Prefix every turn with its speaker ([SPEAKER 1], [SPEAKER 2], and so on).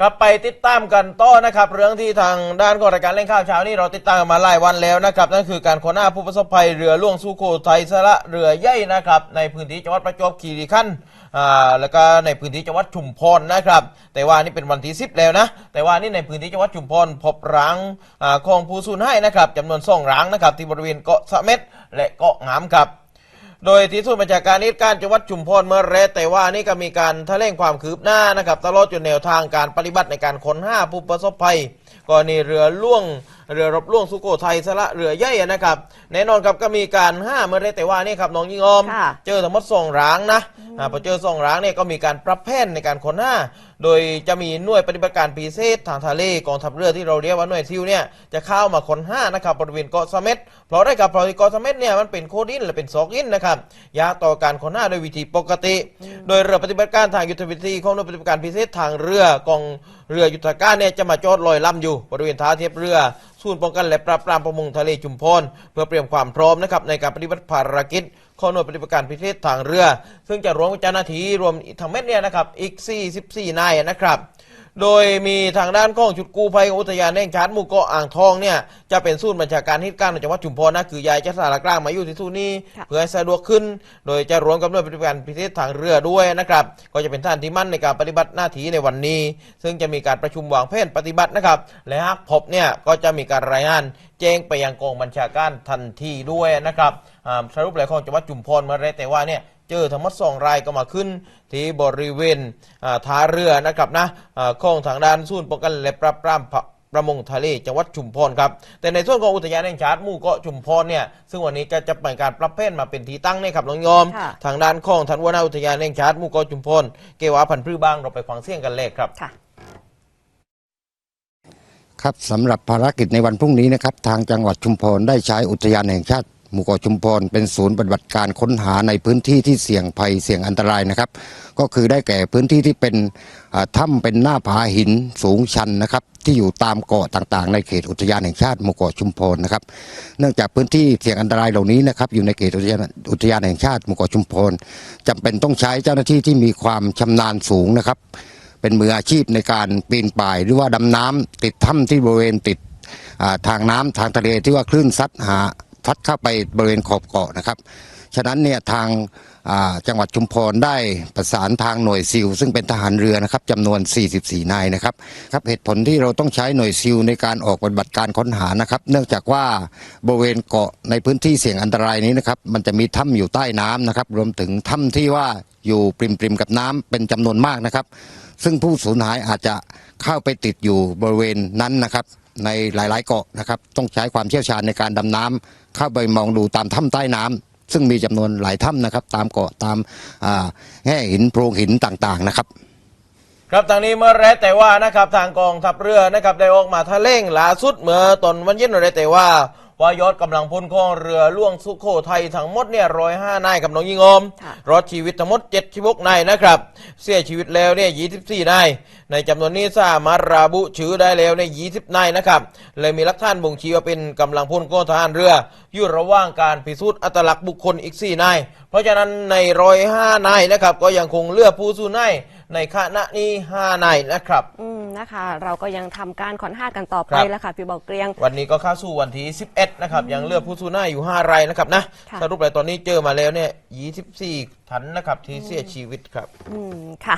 [SPEAKER 1] กลับไปติดตามกันต่อนะครับ เรื่องที่ทางด้านของรายการเล่นข่าวเช้านี้เราติดตามมาหลายวันแล้วนะครับ นั่นคือการค้นหาผู้ประสบภัยเรือล่วงสุโขทัยสละเรือใหญ่นะครับในพื้นที่จังหวัดประจวบคีรีขันธ์อ่าแล้วก็ในพื้นที่จังหวัดชุมพรนะครับ แต่ว่านี่เป็นวันที่10แล้วนะ แต่ว่านี่ในพื้นที่จังหวัดชุมพรพบร้างอ่าของผู้สูญให้นะครับจำนวนสองร้างนะครับที่บริเวณเกาะเสม็ดและเกาะงามครับ โดยที่ศูนย์บัญชาการนิการจังหวัดชุมพรเมื่อแรกแต่ว่านี่ก็มีการแถลงความคืบหน้านะครับตลอดจนแนวทางการปฏิบัติในการค้นหาผู้ประสบภัยกรณีเรือล่วงเรือรบล่วงสุโขทัยสละเรือใหญ่นะครับแน่นอนครับก็มีการห้าเมื่อแรกแต่ว่านี่ครับน้องยิงออม
[SPEAKER 2] ค่ะ
[SPEAKER 1] เจอทั้งหมดสองร้างนะอ่า พอเจอสองร้างเนี่ยก็มีการปรับแผนในการค้นหาโดยจะมีหน่วยปฏิบัติการพิเศษทางทะเลกองทัพเรือที่เราเรียกว่าหน่วยซิลเนี่ยจะเข้ามาค้นหานะครับบริเวณเกาะเสม็ดเพราะได้กับเพราะที่เกาะเสม็ดเนี่ยมันเป็นโคดินและเป็นซอกอินนะครับยากต่อการค้นหาโดยวิธีปกติ โดยเรือปฏิบัติการทางยุทธวิธีของหน่วยปฏิบัติการพิเศษทางเรือกองเรือยุทธการเนี่ยจะมาจอดลอยลำอยู่ บริเวณท่าเทียบเรือศูนย์ป้องกันและปราบปรามประมงทะเลจุมพรเพื่อเตรียมความพร้อมนะครับในการปฏิบัติภารกิจของหน่วยปฏิบัติการพิเศษทางเรือ ซึ่งจะรวมเจ้าหน้าที่รวมทั้งเม็ดเนี่ยนะครับอีก 44 นายนะครับโดยมีทางด้านของชุดกู้ภัยของอุทยานแห่งชาติหมู่เกาะอ่างทองเนี่ยจะเป็นศูนย์บัญชาการเหตุการณ์ในจังหวัดชุมพรนะคือยายจะสารกลางมาอยู่ที่ที่นี้
[SPEAKER 2] ค่ะ
[SPEAKER 1] เพื่อให้สะดวกขึ้น โดยจะรวมกับหน่วยปฏิบัติการพิเศษทางเรือด้วยนะครับก็จะเป็นท่านที่มั่นในการปฏิบัติหน้าที่ในวันนี้ ซึ่งจะมีการประชุมวางแผนปฏิบัตินะครับและหากพบเนี่ยก็จะมีการรายงาน แจ้งไปยังกองบัญชาการทันทีด้วยนะครับอ่าสรุปเลยของจังหวัดชุมพรมาเลยแต่ว่าเนี่ยเจอทั้งหมดสองรายก็มาขึ้น ที่บริเวณอ่าท่าเรือนะครับนะอาของทางด้านศูนย์ป้องกันและปราบปรามประมงทะเลจังหวัดชุมพรครับ แต่ในส่วนของอุทยานแห่งชาติหมู่เกาะชุมพรเนี่ยซึ่งวันนี้จะจะเป็นการปรับเพ้นมาเป็นที่ตั้งเนี่ยครับน้องยอม
[SPEAKER 2] ค่ะ
[SPEAKER 1] ทางด้านของท่านหัวหน้าอุทยานแห่งชาติหมู่เกาะชุมพรเกวาพันธุ์พืชบ้างเราไปฟังเสียงกันเลยครับ
[SPEAKER 2] ค
[SPEAKER 3] รับสำหรับภารกิจในวันพรุ่งนี้นะครับทางจังหวัดชุมพรได้ใช้อุทยานแห่งชาติหมู่เกาะชุมพรเป็นศูนย์ปฏิบัติการค้นหาในพื้นที่ที่เสี่ยงภัยเสี่ยงอันตรายนะครับ ก็คือได้แก่พื้นที่ที่เป็นถ้ำเป็นหน้าผาหินสูงชันนะครับ ที่อยู่ตามเกาะต่างๆ ในเขตอุทยานแห่งชาติหมู่เกาะชุมพรนะครับ เนื่องจากพื้นที่เสี่ยงอันตรายเหล่านี้นะครับอยู่ในเขตอุทยานอุทยานแห่งชาติหมู่เกาะชุมพรจำเป็นต้องใช้เจ้าหน้าที่ที่มีความชำนาญสูงนะครับ เป็นมืออาชีพในการปีนป่าย หรือว่าดำน้ำติดถ้ำที่บริเวณติดทางน้ำทางทะเลที่ว่าคลื่นซัดหาพัดเข้าไปบริเวณขอบเกาะนะครับ ฉะนั้นเนี่ยทางจังหวัดชุมพรได้ประสานทางหน่วยซิลซึ่งเป็นทหารเรือนะครับจำนวน 44 นายนะครับครับเหตุผลที่เราต้องใช้หน่วยซิลในการออกปฏิบัติการค้นหานะครับ เนื่องจากว่าบริเวณเกาะในพื้นที่เสี่ยงอันตรายนี้นะครับมันจะมีถ้ำอยู่ใต้น้ำนะครับรวมถึงถ้ำที่ว่าอยู่ปริมๆกับน้ำเป็นจำนวนมากนะครับ ซึ่งผู้สูญหายอาจจะเข้าไปติดอยู่บริเวณนั้นนะครับ ในหลาย ๆ เกาะนะครับ ต้องใช้ความเชี่ยวชาญในการดำน้ำเข้าไปมองดูตามถ้ำใต้น้ำ ซึ่งมีจำนวนหลายถ้ำนะครับ ตามเกาะตามแง่หินโพรงหินต่างๆนะครับ
[SPEAKER 1] ครับทางนี้เมื่อแรกแต่ว่านะครับทางกองทัพเรือนะครับได้ออกมาทะเล่งล่าสุดเมื่อตอนวันเย็นเรแต่ว่า ว่ายอดกำลังพลของเรือล่วงสุโขทัยทั้งหมดเนี่ยร้อยห้านายกับน้องยิงอม
[SPEAKER 2] ค่ะ
[SPEAKER 1] รอดชีวิตทั้งหมด76นายนะครับ เสียชีวิตแล้วเนี่ย24นายในจำนวนนี้สามารถระบุชื่อได้แล้วในย20นายนะครับและมีหลักฐานบ่งชี้ว่าเป็นกำลังพลของทหารเรือ อยู่ระหว่างการพิสูจน์อัตลักษณ์บุคคลอีก4นายเพราะฉะนั้นในร้อยห้านายนะครับก็ยังคงเลือกผู้สู้นายในคณะนี้5นายนะครับ
[SPEAKER 2] อืม นะคะ เราก็ยังทำการขอนห้ากันต่อไป
[SPEAKER 1] ครับ
[SPEAKER 2] แล้วค่ะพี่บอกเกรียง
[SPEAKER 1] วันนี้ก็เข้าสู่วันที่ 11 นะครับ ยังเลือกผู้สู้หน้าอยู่ 5 รายนะครับนะ
[SPEAKER 2] ค่ะ
[SPEAKER 1] สรุปเลยตอนนี้เจอมาแล้วเนี่ย 24 ทันนะครับที่เสียชีวิตครับ
[SPEAKER 2] อืมค่ะ